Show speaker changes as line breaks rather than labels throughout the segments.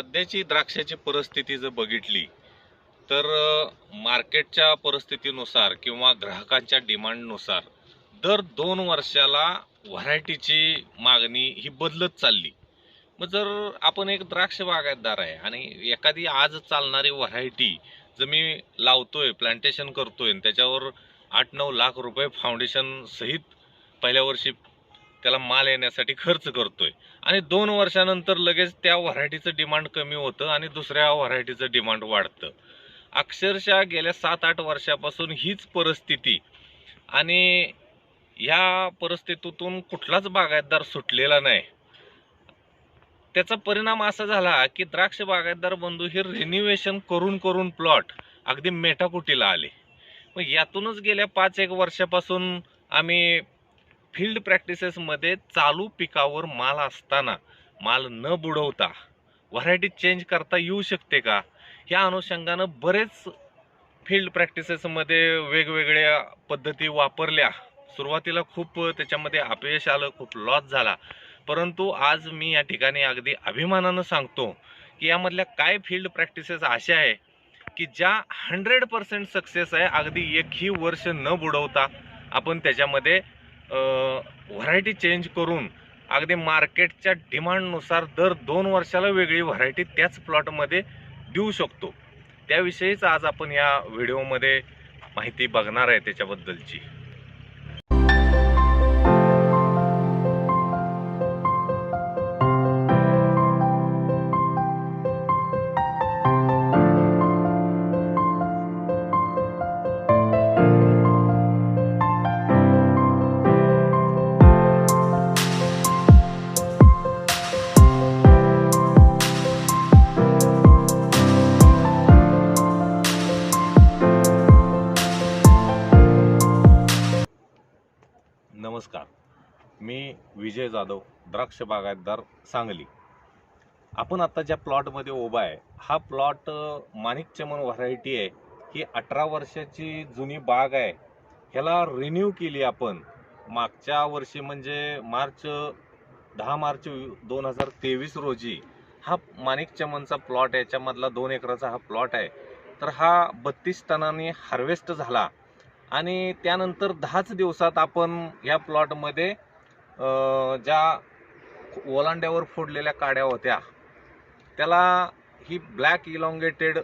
सध्याची द्राक्षाची परिस्थिती जर बघितली तर मार्केटच्या परिस्थितीनुसार किंवा ग्राहकांच्या डिमांडनुसार दर दोन वर्षाला व्हरायटीची मागणी ही बदलत चालली. मग जर आपण एक द्राक्ष बागायतदार आहे आणि एखादी आज चालणारी व्हरायटी जर मी लावतोय प्लांटेशन करतोय आणि त्याच्यावर आठ नऊ लाख रुपये फाउंडेशन सहित पहिल्या वर्षी त्याला माल येण्यासाठी खर्च करतोय. आणि दोन वर्षानंतर लगेच त्या व्हरायटीचं डिमांड कमी होतं आणि दुसऱ्या व्हरायटीचं डिमांड वाढतं. अक्षरशः गेल्या सात आठ वर्षापासून हीच परिस्थिती. आणि ह्या परिस्थितीतून कुठलाच बागायतदार सुटलेला नाही. त्याचा परिणाम असा झाला की द्राक्ष बागायतदार बंधू हे रिन्युवेशन करून करून प्लॉट अगदी मेटाकुटीला आले. मग यातूनच गेल्या पाच एक वर्षापासून आम्ही फील्ड प्रॅक्टिसेसमध्ये चालू पिकावर माल असताना माल न बुडवता व्हरायटी चेंज करता येऊ शकते का? ह्या अनुषंगानं बरेच फील्ड प्रॅक्टिसेसमध्ये वेगवेगळ्या पद्धती वापरल्या. सुरुवातीला खूप त्याच्यामध्ये अपयश आलं खूप लॉस झाला. परंतु आज मी या ठिकाणी अगदी अभिमानानं सांगतो की यामधल्या काय फील्ड प्रॅक्टिसेस अशा आहे की ज्या हंड्रेड पर्सेंट सक्सेस आहे अगदी एकही वर्ष न बुडवता. आपण त्याच्यामध्ये व्हरायटी चेंज करून अगदी मार्केटच्या डिमांडनुसार दर दोन वर्षाला वेगळी व्हरायटी त्याच प्लॉटमध्ये देऊ शकतो. त्याविषयीच आज आपण या व्हिडिओमध्ये माहिती बघणार आहे त्याच्याबद्दलची. मी विजय जाधव द्राक्ष बागायतदार सांगली. आपण आता ज्या प्लॉटमध्ये उभा आहे हा प्लॉट माणिक चमन व्हरायटी आहे. ही अठरा वर्षाची जुनी बाग आहे. ह्याला रिन्यू केली आपण. मागच्या वर्षी म्हणजे मार्च दहा मार्च दोन हजार तेवीस रोजी हा माणिक चमनचा प्लॉट याच्यामधला दोन एकराचा हा प्लॉट आहे. तर हा बत्तीस टनाने हार्वेस्ट झाला. आणि त्यानंतर दहाच दिवसात आपण या प्लॉटमध्ये ज्या ओलांड्यावर फोडलेल्या काड्या होत्या त्याला ही ब्लॅक इलॉंगेटेड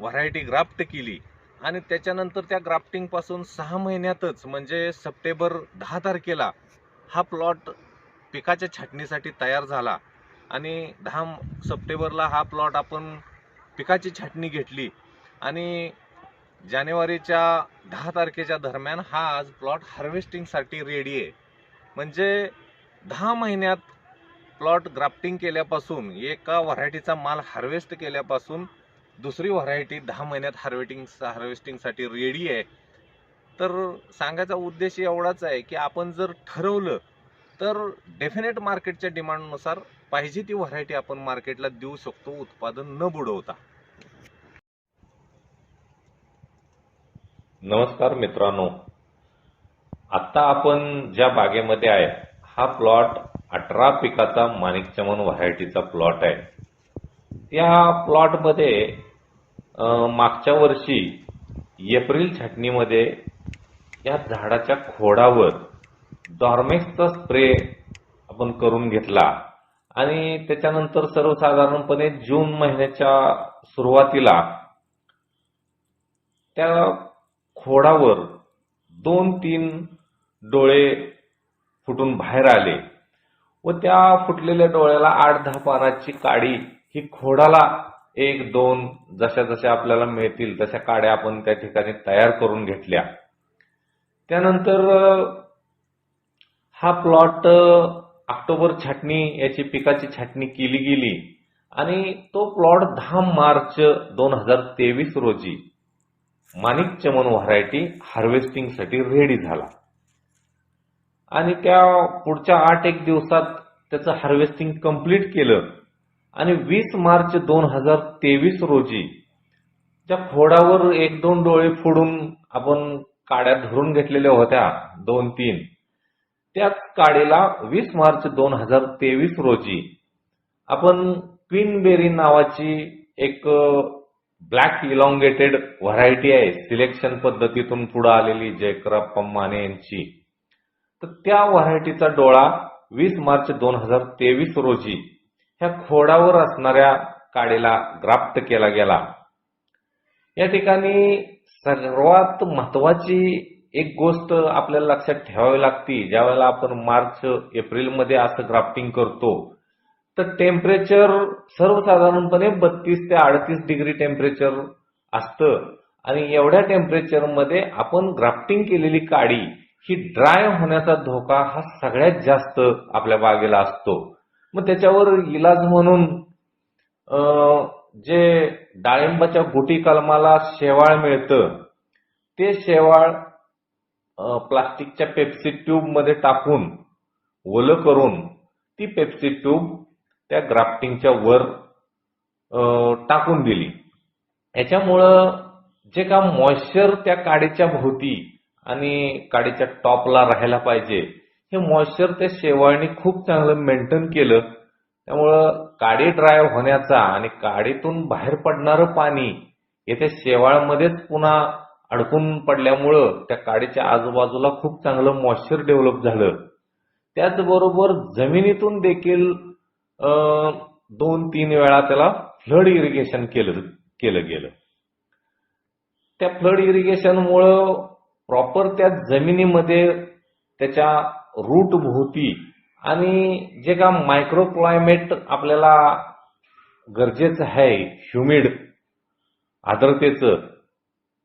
व्हरायटी ग्राफ्ट केली. आणि त्याच्यानंतर त्या ग्राफ्टिंगपासून सहा महिन्यातच म्हणजे सप्टेंबर दहा तारखेला हा प्लॉट पिकाच्या छाटणीसाठी तयार झाला. आणि दहा सप्टेंबरला हा प्लॉट आपण पिकाची छाटणी घेतली. आणि जानेवारीच्या दहा तारखेच्या दरम्यान हा आज प्लॉट हार्वेस्टिंगसाठी रेडी आहे. म्हणजे दहा महिन्यात प्लॉट ग्राफ्टिंग केल्यापासून एका व्हरायटीचा माल हार्वेस्ट केल्यापासून दुसरी व्हरायटी दहा महिन्यात हार्वेटिंग हार्वेस्टिंगसाठी रेडी आहे. तर सांगायचा उद्देश एवढाच आहे की आपण जर ठरवलं तर डेफिनेट मार्केटच्या डिमांडनुसार पाहिजे ती व्हरायटी आपण मार्केटला देऊ शकतो उत्पादन न बुडवता.
नमस्कार मित्रांनो. आता आपण ज्या बागेमध्ये आहे हा प्लॉट अठरा पिकाचा माणिक चमन व्हरायटीचा प्लॉट आहे. या प्लॉटमध्ये मागच्या वर्षी एप्रिल छाटणीमध्ये या झाडाच्या खोडावर डॉर्मेक्सचा स्प्रे आपण करून घेतला. आणि त्याच्यानंतर सर्वसाधारणपणे जून महिन्याच्या सुरुवातीला त्या खोडावर दोन तीन डोळे फुटून बाहेर आले व त्या फुटलेल्या डोळ्याला आठ दहा पानाची काडी ही खोडाला एक दोन जशा जशा आपल्याला मिळतील तशा काड्या आपण त्या ठिकाणी तयार करून घेतल्या. त्यानंतर हा प्लॉट ऑक्टोबर छाटणी याची पिकाची छाटणी केली गेली आणि तो प्लॉट दहा मार्च दोन हजार तेवीस रोजी माणिक चमन व्हरायटी हार्वेस्टिंगसाठी रेडी झाला. आणि त्या पुढच्या आठ एक दिवसात त्याचं हार्वेस्टिंग कंप्लीट केलं. आणि वीस मार्च दोन हजार तेवीस रोजी त्या खोडावर एक दोन डोळे फोडून आपण काड्या धरून घेतलेल्या होत्या दोन तीन. त्याच काडीला वीस मार्च दोन हजार तेवीस रोजी आपण क्वीनबेरी नावाची एक ब्लॅक इलॉंगेटेड व्हरायटी आहे. सिलेक्शन पद्धतीतून पुढे आलेली जयकराप्पा माने यांची. तर त्या व्हरायटीचा डोळा वीस मार्च दोन हजार तेवीस रोजी ह्या खोडावर असणाऱ्या काडीला ग्राफ्ट केला गेला. या ठिकाणी सर्वात महत्वाची एक गोष्ट आपल्याला लक्षात ठेवावी लागती. ज्यावेळेला आपण मार्च एप्रिलमध्ये असं ग्राफ्टिंग करतो तर टेम्परेचर सर्वसाधारणपणे बत्तीस ते अडतीस डिग्री टेम्परेचर असतं. आणि एवढ्या टेम्परेचरमध्ये आपण ग्राफ्टिंग केलेली काडी ही ड्राय होण्याचा धोका हा सगळ्यात जास्त आपल्या बागेला असतो. मग त्याच्यावर इलाज म्हणून जे डाळिंबाच्या गुटी कलमाला शेवाळ मिळतं ते शेवाळ प्लास्टिकच्या पेप्सी ट्यूबमध्ये टाकून ओलं करून ती पेप्सी ट्यूब त्या ग्राफ्टिंगच्या वर टाकून दिली. याच्यामुळं जे का मॉइश्चर त्या काडीच्या भोवती आणि काडीच्या टॉपला राहायला पाहिजे. हे मॉइश्चर त्या शेवाळने खूप चांगलं मेंटेन केलं. त्यामुळं काडी ड्राय होण्याचा आणि काडीतून बाहेर पडणारं पाणी हे त्या शेवाळमध्येच पुन्हा अडकून पडल्यामुळं त्या काडीच्या आजूबाजूला खूप चांगलं मॉइश्चर डेव्हलप झालं. त्याचबरोबर जमिनीतून देखील दोन तीन वेळा त्याला फ्लड इरिगेशन केलं केलं गेलं. त्या फ्लड इरिगेशनमुळं प्रॉपर त्या जमिनीमध्ये त्याच्या रूट भोवती आणि जे का मायक्रो क्लायमेट आपल्याला गरजेचं आहे ह्युमिड आर्द्रतेचं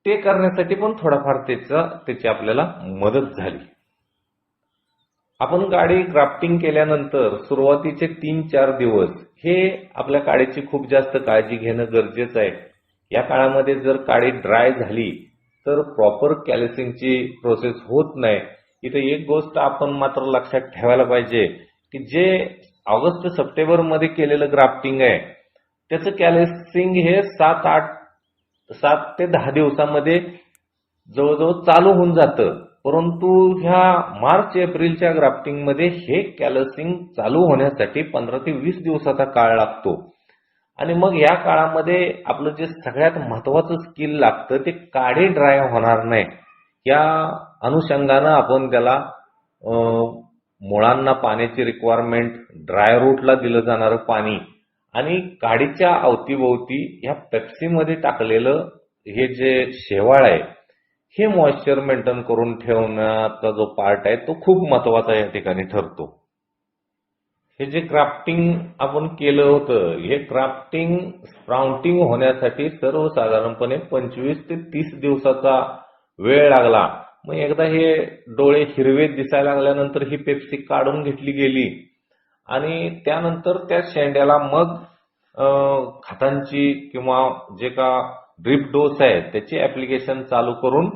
ते करण्यासाठी पण थोडाफार त्याचा त्याची आपल्याला मदत झाली. आपण गाडी क्राफ्टिंग केल्यानंतर सुरुवातीचे तीन चार दिवस हे आपल्या काडीची खूप जास्त काळजी घेणं गरजेचं आहे. या काळामध्ये जर काडी ड्राय झाली तर प्रॉपर कॅल्सिंगची प्रोसेस होत नाही. इथे एक गोष्ट आपण मात्र लक्षात ठेवायला पाहिजे की जे ऑगस्ट सप्टेंबरमध्ये केलेलं ग्राफ्टिंग आहे त्याचं कॅल्सिंग हे सात आठ सात ते दहा दिवसामध्ये जवळजवळ चालू होऊन जातं. परंतु ह्या मार्च एप्रिलच्या ग्राफ्टिंगमध्ये हे कॅलसिंग चालू होण्यासाठी पंधरा ते वीस दिवसाचा काळ लागतो. आणि मग या काळामध्ये आपलं जे सगळ्यात महत्वाचं स्किल लागतं ते काढे ड्राय होणार नाही. या अनुषंगानं आपण त्याला मुळांना पाण्याची रिक्वायरमेंट ड्राय रूटला दिलं जाणारं पाणी आणि काडीच्या अवतीभोवती ह्या पेप्सीमध्ये टाकलेलं हे जे शेवाळ आहे हे मॉइश्चर मेंटेन करून ठेवण्याचा जो पार्ट आहे तो खूप महत्त्वाचा या ठिकाणी ठरतो. हे जे क्राफ्टिंग आपण केलं होतं हे क्राफ्टिंग स्प्राउटिंग होण्यासाठी सर्वसाधारणपणे पंचवीस ते तीस दिवसाचा वेळ लागला. मग एकदा हे डोळे हिरवे दिसायला लागल्यानंतर ही पेप्सी काढून घेतली गेली. आणि त्यानंतर त्या शेंड्याला मग खतांची किंवा जे का ड्रीप डोस आहे त्याची ऍप्लिकेशन चालू करून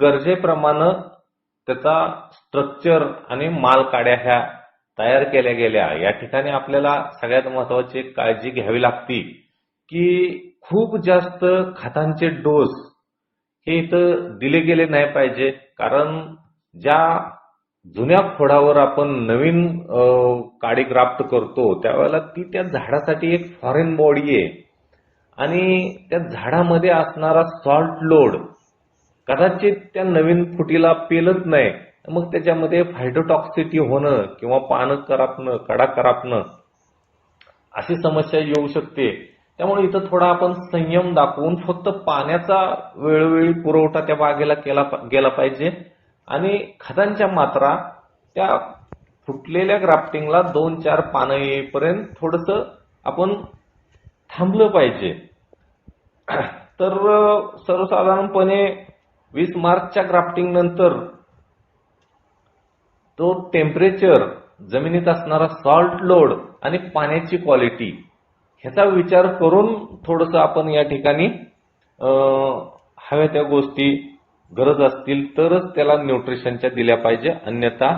गरजेप्रमाणे त्याचा स्ट्रक्चर आणि माल काड्या ह्या तयार केल्या गेल्या. या ठिकाणी आपल्याला सगळ्यात महत्वाची एक काळजी घ्यावी लागती की खूप जास्त खतांचे डोस हे इथं दिले गेले नाही पाहिजे. कारण ज्या जुन्या खोडावर आपण नवीन काडी ग्राफ्ट करतो त्यावेळेला ती त्या झाडासाठी एक फॉरेन बॉडी आहे. आणि त्या झाडामध्ये असणारा सॉल्ट लोड कदाचित त्या नवीन फुटीला पेलत नाही. मग त्याच्यामध्ये फायटोटॉक्सिटी होणं किंवा पानं करापणं कडा करापणं अशी समस्या येऊ शकते. त्यामुळे इथं थोडा आपण संयम दाखवून फक्त पाण्याचा वेळोवेळी पुरवठा त्या बागेला केला गेला पाहिजे. आणि खतांच्या मात्रा त्या फुटलेल्या ग्राफ्टिंगला दोन चार पानं येईपर्यंत थोडस आपण थांबलं पाहिजे. तर सर्वसाधारणपणे वीस मार्चच्या ग्राफ्टिंग नंतर तो टेम्परेचर जमिनीत असणारा सॉल्ट लोड आणि पाण्याची क्वालिटी ह्याचा विचार करून थोडस आपण या ठिकाणी हव्या त्या गोष्टी गरज असतील तरच त्याला न्यूट्रिशनच्या दिल्या पाहिजे. अन्यथा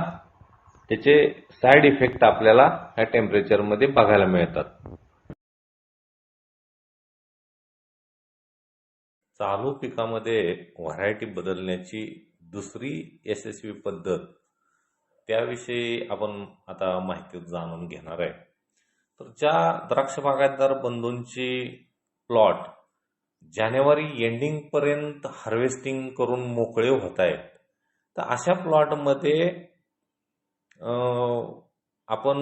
त्याचे साईड इफेक्ट आपल्याला ह्या टेम्परेचरमध्ये बघायला मिळतात. चालू पिकामध्ये व्हरायटी बदलण्याची दुसरी यशस्वी पद्धत त्याविषयी आपण आता माहिती जाणून घेणार आहे. तर ज्या द्राक्ष बागायतदार बंधूंची प्लॉट जानेवारी एंडिंगपर्यंत हार्वेस्टिंग करून मोकळे होत आहेत तर अशा प्लॉटमध्ये आपण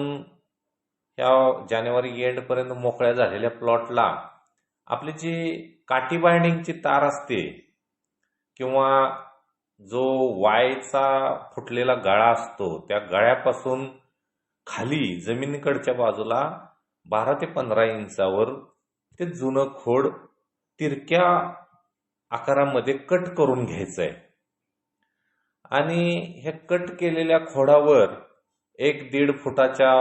ह्या जानेवारी एंडपर्यंत मोकळ्या झालेल्या प्लॉटला आपली जी काठी बाइंडिंगची तार असते किंवा जो वायचा फुटलेला गळा असतो त्या गळ्यापासून खाली जमिनीकडच्या बाजूला बारा ते पंधरा इंचावर ते जुनं खोड तिरक्या आकारामध्ये कट करून घ्यायचं आहे आणि हे कट केलेल्या खोडावर एक दीड फुटाच्या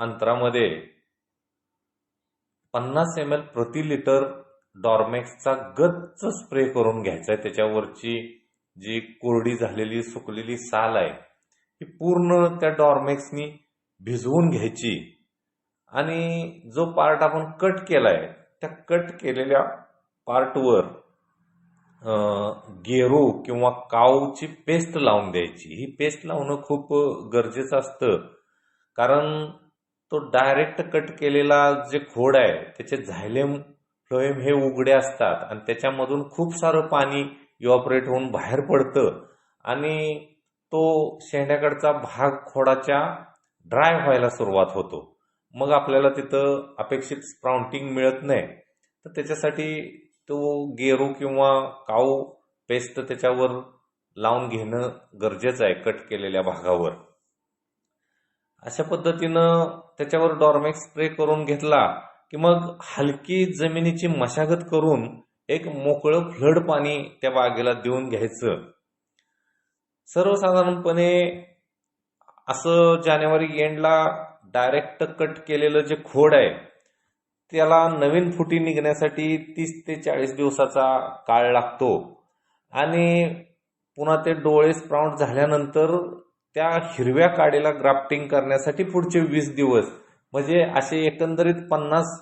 अंतरामध्ये पन्नास एम एल प्रति लिटर डॉर्मॅक्सचा गच्च स्प्रे करून घ्यायचा आहे त्याच्यावरची जी कोरडी झालेली सुकलेली साल आहे ती पूर्ण त्या डॉर्मॅक्सनी भिजवून घ्यायची. आणि जो पार्ट आपण कट केला आहे त्या कट केलेल्या पार्टवर गेरू किंवा काऊची पेस्ट लावून द्यायची. ही पेस्ट लावणं खूप गरजेचं असतं. कारण तो डायरेक्ट कट केलेला जे खोड आहे त्याचे झायलेम फ्लोएम हे उघडे असतात आणि त्याच्यामधून खूप सारं पाणी इव्हॉपरेट होऊन बाहेर पडतं. आणि तो शेंड्याकडचा भाग खोडाच्या ड्राय व्हायला सुरुवात होतो. मग आपल्याला तिथं अपेक्षित स्प्राउंटिंग मिळत नाही. तर त्याच्यासाठी तो गेरू किंवा काऊ पेस्ट त्याच्यावर लावून घेणं गरजेचं आहे कट केलेल्या भागावर. अशा पद्धतीनं त्याच्यावर डॉर्मेक्स स्प्रे करून घेतला. की मग हलकी जमिनीची मशागत करून एक मोकळं फ्लड पाणी त्या बागेला देऊन घ्यायचं. सर्वसाधारणपणे असं जानेवारी एंडला डायरेक्ट कट केलेलं जे खोड आहे त्याला नवीन फुटी निघण्यासाठी तीस ते चाळीस दिवसाचा काळ लागतो. आणि पुन्हा ते डोळे स्प्राउट झाल्यानंतर त्या हिरव्या काडीला ग्राफ्टिंग करण्यासाठी पुढचे वीस दिवस म्हणजे असे एकंदरीत पन्नास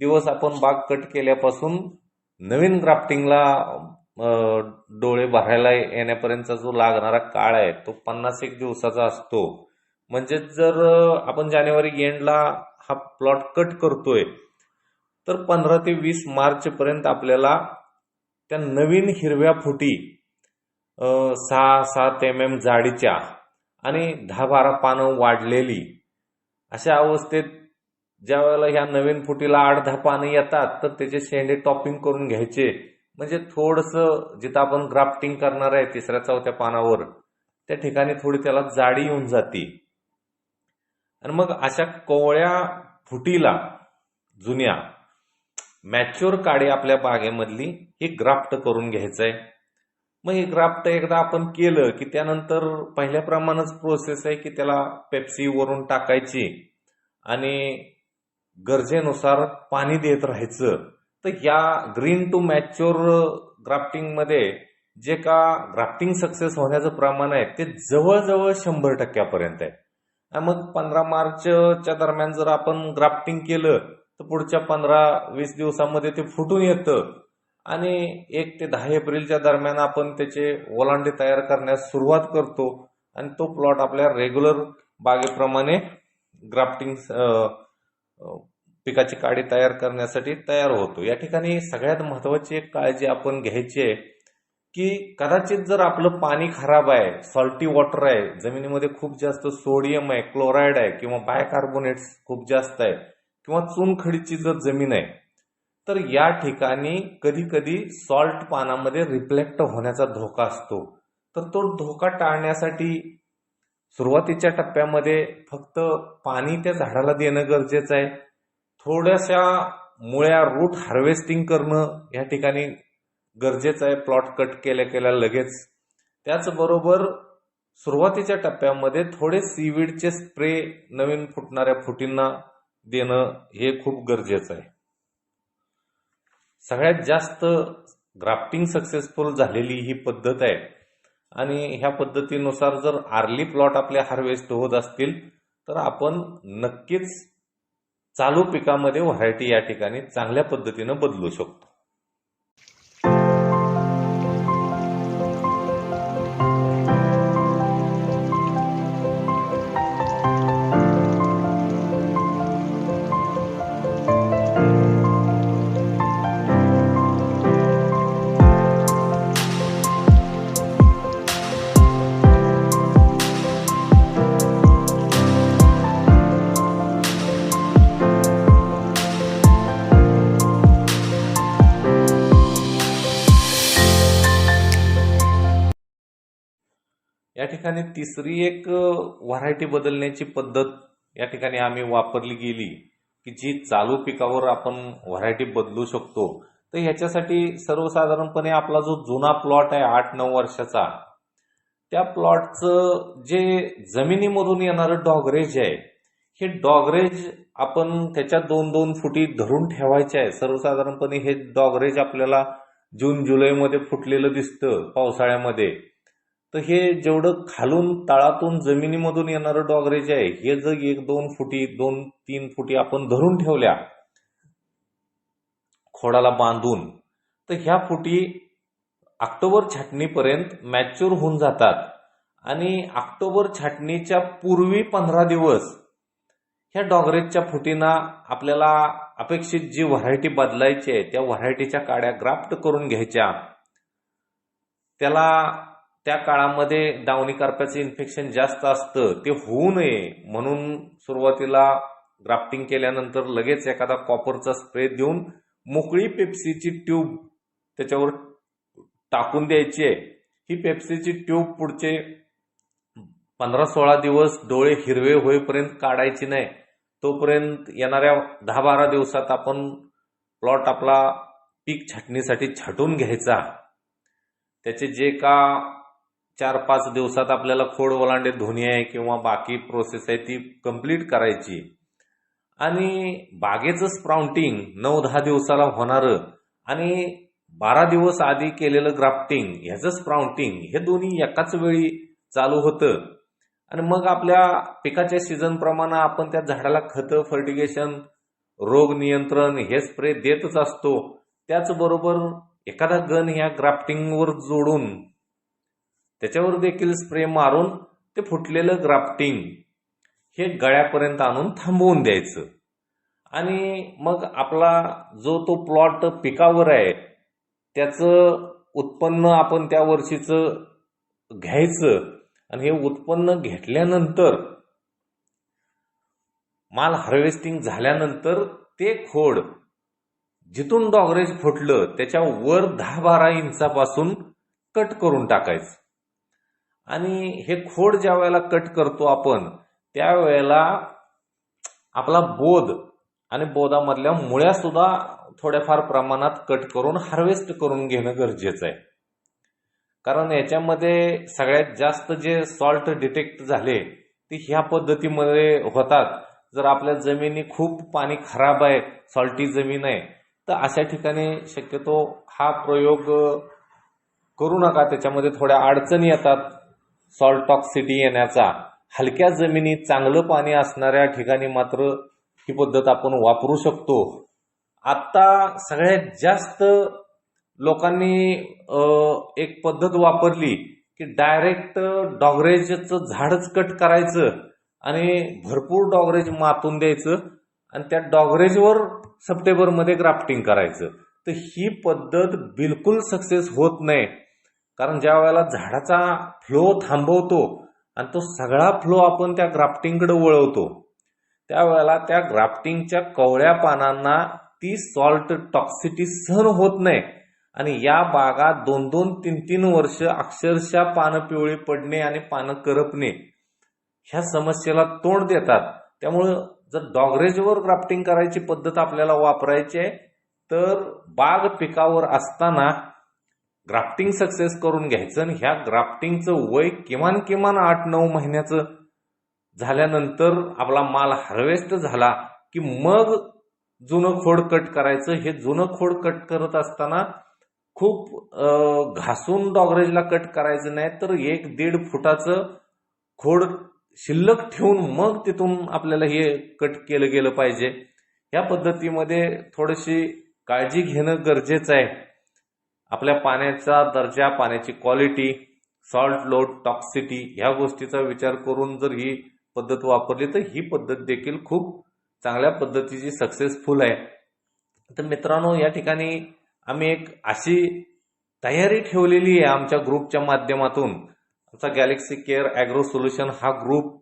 दिवस आपण बाग कट केल्यापासून नवीन ग्राफ्टिंगला डोळे भरायला येण्यापर्यंतचा जो लागणारा काळ आहे तो पन्नास एक दिवसाचा असतो. म्हणजे जर आपण जानेवारी एंडला हा प्लॉट कट करतोय तर पंधरा ते वीस मार्चपर्यंत आपल्याला त्या नवीन हिरव्या फुटी सहा सात एम एम जाडीच्या आणि दहा बारा पानं वाढलेली अशा अवस्थेत ज्या वेळेला ह्या नवीन फुटीला आठ दहा पानं येतात तर त्याचे शेंडे टॉपिंग करून घ्यायचे. म्हणजे थोडंसं जिथं आपण ग्राफ्टिंग करणार आहे तिसऱ्या चौथ्या पानावर त्या ठिकाणी थोडी त्याला जाडी येऊन जाते. आणि मग अशा कोवळ्या फुटीला जुन्या मॅच्युअर काडी आपल्या बागेमधली ही ग्राफ्ट करून घ्यायचं आहे मग हे ग्राफ्ट एकदा आपण केलं की त्यानंतर पहिल्याप्रमाणेच प्रोसेस आहे की त्याला पेप्सी वरून टाकायची आणि गरजेनुसार पाणी देत राहायचं. तर या ग्रीन टू मॅच्युअर ग्राफ्टिंगमध्ये जे का ग्राफ्टिंग सक्सेस होण्याचं प्रमाण आहे ते जवळजवळ शंभर टक्क्यापर्यंत आहे. मग पंधरा मार्चच्या दरम्यान जर आपण ग्राफ्टिंग केलं तर पुढच्या पंधरा वीस दिवसामध्ये ते फुटून येतं. आणि एक ते दहा एप्रिलच्या दरम्यान आपण त्याचे ओलांडे तयार करण्यास सुरुवात करतो आणि तो प्लॉट आपल्या रेग्युलर बागेप्रमाणे ग्राफ्टिंग पिकाची काडी तयार करण्यासाठी तयार होतो. या ठिकाणी सगळ्यात महत्वाची एक काळजी आपण घ्यायची आहे की कदाचित जर आपलं पाणी खराब आहे सॉल्टी वॉटर आहे जमिनीमध्ये खूप जास्त सोडियम आहे क्लोराईड आहे किंवा बायकार्बोनेट्स खूप जास्त आहे किंवा चुनखडीची जर जमीन आहे तर या ठिकाणी कधी कधी सॉल्ट पानामध्ये रिफ्लेक्ट होण्याचा धोका असतो. तर तो धोका टाळण्यासाठी सुरुवातीच्या टप्प्यामध्ये फक्त पाणी त्या झाडाला देणं गरजेचं आहे. थोड्याशा मुळ्या रूट हार्वेस्टिंग करणं या ठिकाणी गरजेचं आहे. प्लॉट कट केल्या केल्या लगेच. त्याचबरोबर सुरुवातीच्या टप्प्यामध्ये थोडे सीवीडचे स्प्रे नवीन फुटणाऱ्या फुटींना देणं हे खूप गरजेचं आहे. सगळ्यात जास्त ग्राफ्टिंग सक्सेसफुल झालेली ही पद्धत आहे. आणि ह्या पद्धतीनुसार जर आर्ली प्लॉट आपले हार्वेस्ट होत असतील तर आपण नक्कीच चालू पिकामध्ये व्हरायटी या ठिकाणी चांगल्या पद्धतीनं बदलू शकतो. या ठिकाणी तिसरी एक व्हरायटी बदलण्याची पद्धत या ठिकाणी आम्ही वापरली गेली की जी चालू पिकावर आपण व्हरायटी बदलू शकतो. तर ह्याच्यासाठी सर्वसाधारणपणे आपला जो जुना प्लॉट आहे आठ नऊ वर्षाचा त्या प्लॉटचं जे जमिनीमधून येणारं डॉगरेज आहे हे डॉगरेज आपण त्याच्या दोन दोन फुटी धरून ठेवायचे आहे. सर्वसाधारणपणे हे डॉगरेज आपल्याला जून जुलैमध्ये फुटलेलं दिसतं पावसाळ्यामध्ये. तर हे जेवढं खालून तळातून जमिनीमधून येणारं डॉगरेज आहे हे जर एक दोन फुटी दोन तीन फुटी आपण धरून ठेवल्या खोडाला बांधून तर ह्या फुटी ऑक्टोबर छाटणीपर्यंत मॅच्युअर होऊन जातात. आणि ऑक्टोबर छाटणीच्या पूर्वी पंधरा दिवस ह्या डॉगरेजच्या फुटींना आपल्याला अपेक्षित जी व्हरायटी बदलायची आहे त्या व्हरायटीच्या काड्या ग्राफ्ट करून घ्यायच्या. त्याला त्या काळामध्ये दावणी करप्याचं इन्फेक्शन जास्त असतं ते होऊ नये म्हणून सुरुवातीला ग्राफ्टिंग केल्यानंतर लगेच एखादा कॉपरचा स्प्रे देऊन मोकळी पेप्सीची ट्यूब त्याच्यावर टाकून द्यायची आहे. ही पेप्सीची ट्यूब पुढचे पंधरा सोळा दिवस डोळे हिरवे होईपर्यंत काढायची नाही. तोपर्यंत येणाऱ्या दहा बारा दिवसात आपण प्लॉट आपला पीक छाटणीसाठी छाटून घ्यायचा. त्याचे जे का चार पाच दिवसात आपल्याला खोड ओलांडे धुणे आहे किंवा बाकी प्रोसेस आहे ती कंप्लीट करायची. आणि बागेचं स्प्राउंटिंग नऊ दहा दिवसाला होणारं आणि बारा दिवस आधी केलेलं ग्राफ्टिंग ह्याचं स्प्राउंटिंग हे दोन्ही एकाच वेळी चालू होतं. आणि मग आपल्या पिकाच्या सीझनप्रमाणे आपण त्या झाडाला खतं फर्टिगेशन रोग नियंत्रण हे स्प्रे देतच असतो. त्याचबरोबर एखादा गण ह्या ग्राफ्टिंगवर जोडून त्याच्यावर देखील स्प्रे मारून ते फुटलेलं ग्राफ्टिंग हे गळ्यापर्यंत आणून थांबवून द्यायचं. आणि मग आपला जो तो प्लॉट पिकावर आहे त्याचं उत्पन्न आपण त्या वर्षीचं घ्यायचं आणि हे उत्पन्न घेतल्यानंतर माल हार्वेस्टिंग झाल्यानंतर ते खोड जिथून डॉगरेज फुटलं त्याच्या वर दहा बारा इंचापासून कट करून टाकायचं. आणि हे खोड ज्या वेळेला कट करतो आपण त्यावेळेला आपला बोध आणि बोधामधल्या मुळ्या सुद्धा थोड्याफार प्रमाणात कट करून हार्वेस्ट करून घेणं गरजेचं आहे. कारण याच्यामध्ये सगळ्यात जास्त जे सॉल्ट डिटेक्ट झाले ते ह्या पद्धतीमध्ये होतात. जर आपल्या जमिनी खूप पाणी खराब आहे सॉल्टी जमीन आहे तर अशा ठिकाणी शक्यतो हा प्रयोग करू नका. त्याच्यामध्ये थोड्या अडचणी येतात. सॉल्ट टॉक्सिटी येण्याचा. हलक्या जमिनीत चांगलं पाणी असणाऱ्या ठिकाणी मात्र ही पद्धत आपण वापरू शकतो. आत्ता सगळ्यात जास्त लोकांनी एक पद्धत वापरली की डायरेक्ट डॉगरेजचं झाडच कट करायचं आणि भरपूर डॉगरेज मातून द्यायचं आणि त्या डॉगरेजवर सप्टेंबरमध्ये ग्राफ्टिंग करायचं. तर ही पद्धत बिलकुल सक्सेस होत नाही. कारण ज्या वेळेला झाडाचा फ्लो थांबवतो आणि तो सगळा फ्लो आपण त्या ग्राफ्टिंगकडे वळवतो त्यावेळेला त्या ग्राफ्टिंगच्या कवळ्या पानांना ती सॉल्ट टॉक्सिटी सहन होत नाही. आणि या बागा दोन दोन तीन तीन वर्ष अक्षरशः पानं पिवळी पडणे आणि पानं करपणे ह्या समस्येला तोंड देतात. त्यामुळं जर डॉगरेजवर ग्राफ्टिंग करायची पद्धत आपल्याला वापरायची आहे तर बाग पिकावर असताना ग्राफ्टिंग सक्सेस करून घ्यायचं आणि ह्या ग्राफ्टिंगचं वय किमान किमान आठ नऊ महिन्याचं झाल्यानंतर आपला माल हार्वेस्ट झाला की मग जुनं खोड कट करायचं. हे जुनं खोड कट करत असताना खूप घासून डॉगरेजला कट करायचं नाही तर एक दीड फुटाचं खोड शिल्लक ठेवून मग तिथून आपल्याला हे कट केलं गेलं पाहिजे. या पद्धतीमध्ये थोडीशी काळजी घेणं गरजेचं आहे. आपल्या पाण्याचा दर्जा पाण्याची क्वालिटी सॉल्ट लोड टॉक्सिटी ह्या गोष्टीचा विचार करून जर ही पद्धत वापरली तर ही पद्धत देखील खूप चांगल्या पद्धतीची सक्सेसफुल आहे. तर मित्रांनो या ठिकाणी आम्ही एक अशी तयारी ठेवलेली आहे आमच्या ग्रुपच्या माध्यमातून. आमचा गॅलेक्सी केअर ॲग्रो सोल्युशन हा ग्रुप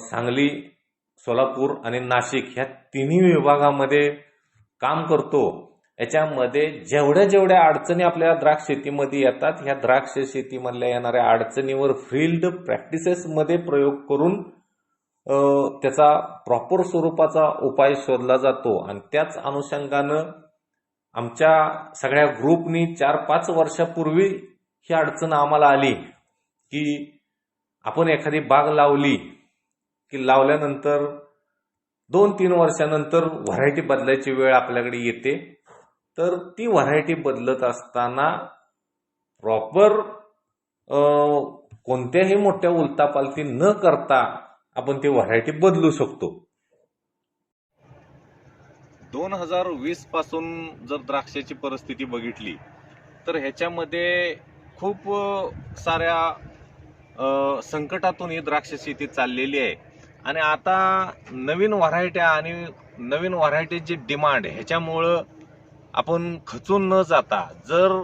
सांगली सोलापूर आणि नाशिक ह्या तिन्ही विभागामध्ये काम करतो. याच्यामध्ये जेवढ्या जेवढ्या अडचणी आपल्या द्राक्ष शेतीमध्ये येतात ह्या द्राक्ष शेतीमधल्या येणाऱ्या अडचणीवर फील्ड प्रॅक्टिसेसमध्ये प्रयोग करून त्याचा प्रॉपर स्वरूपाचा उपाय शोधला जातो. आणि त्याच अनुषंगानं आमच्या सगळ्या ग्रुपनी चार पाच वर्षापूर्वी ही अडचण आम्हाला आली की आपण एखादी बाग लावली की लावल्यानंतर दोन तीन वर्षानंतर व्हरायटी बदलायची वेळ आपल्याकडे येते. तर ती व्हरायटी बदलत असताना प्रॉपर कोणत्याही मोठ्या उलतापालती न करता आपण ती व्हरायटी बदलू शकतो.
दोन हजार वीसपासून जर द्राक्षाची परिस्थिती बघितली तर ह्याच्यामध्ये खूप साऱ्या संकटातून ही द्राक्ष शेती चाललेली आहे. आणि आता नवीन व्हरायट्या आणि नवीन व्हरायटीची डिमांड ह्याच्यामुळं आपण खचून न जाता जर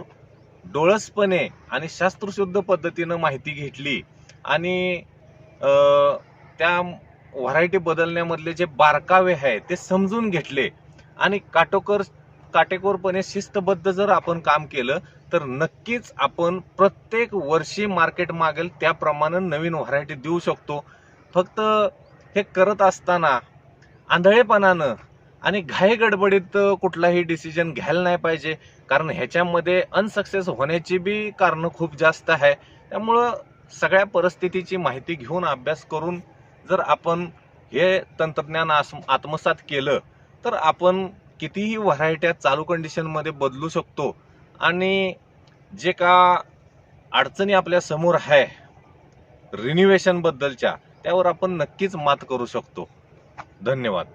डोळसपणे आणि शास्त्रशुद्ध पद्धतीनं माहिती घेतली आणि त्या व्हरायटी बदलण्यामधले जे बारकावे आहे ते समजून घेतले आणि काटोकर काटेकोरपणे शिस्तबद्ध जर आपण काम केलं तर नक्कीच आपण प्रत्येक वर्षी मार्केट मागेल त्याप्रमाणे नवीन व्हरायटी देऊ शकतो. फक्त हे करत असताना आंधळेपणानं आणि घाई गडबडीत कुठलाही डिसिजन घ्यायला नाही पाहिजे. कारण ह्याच्यामध्ये अनसक्सेस होण्याची बी कारणं खूप जास्त आहे. त्यामुळं सगळ्या परिस्थितीची माहिती घेऊन अभ्यास करून जर आपण हे तंत्रज्ञान आत्मसात केलं तर आपण कितीही व्हरायट्या चालू कंडिशनमध्ये बदलू शकतो. आणि जे का अडचणी आपल्यासमोर आहे रिन्युवेशनबद्दलच्या त्यावर आपण नक्कीच मात करू शकतो. धन्यवाद.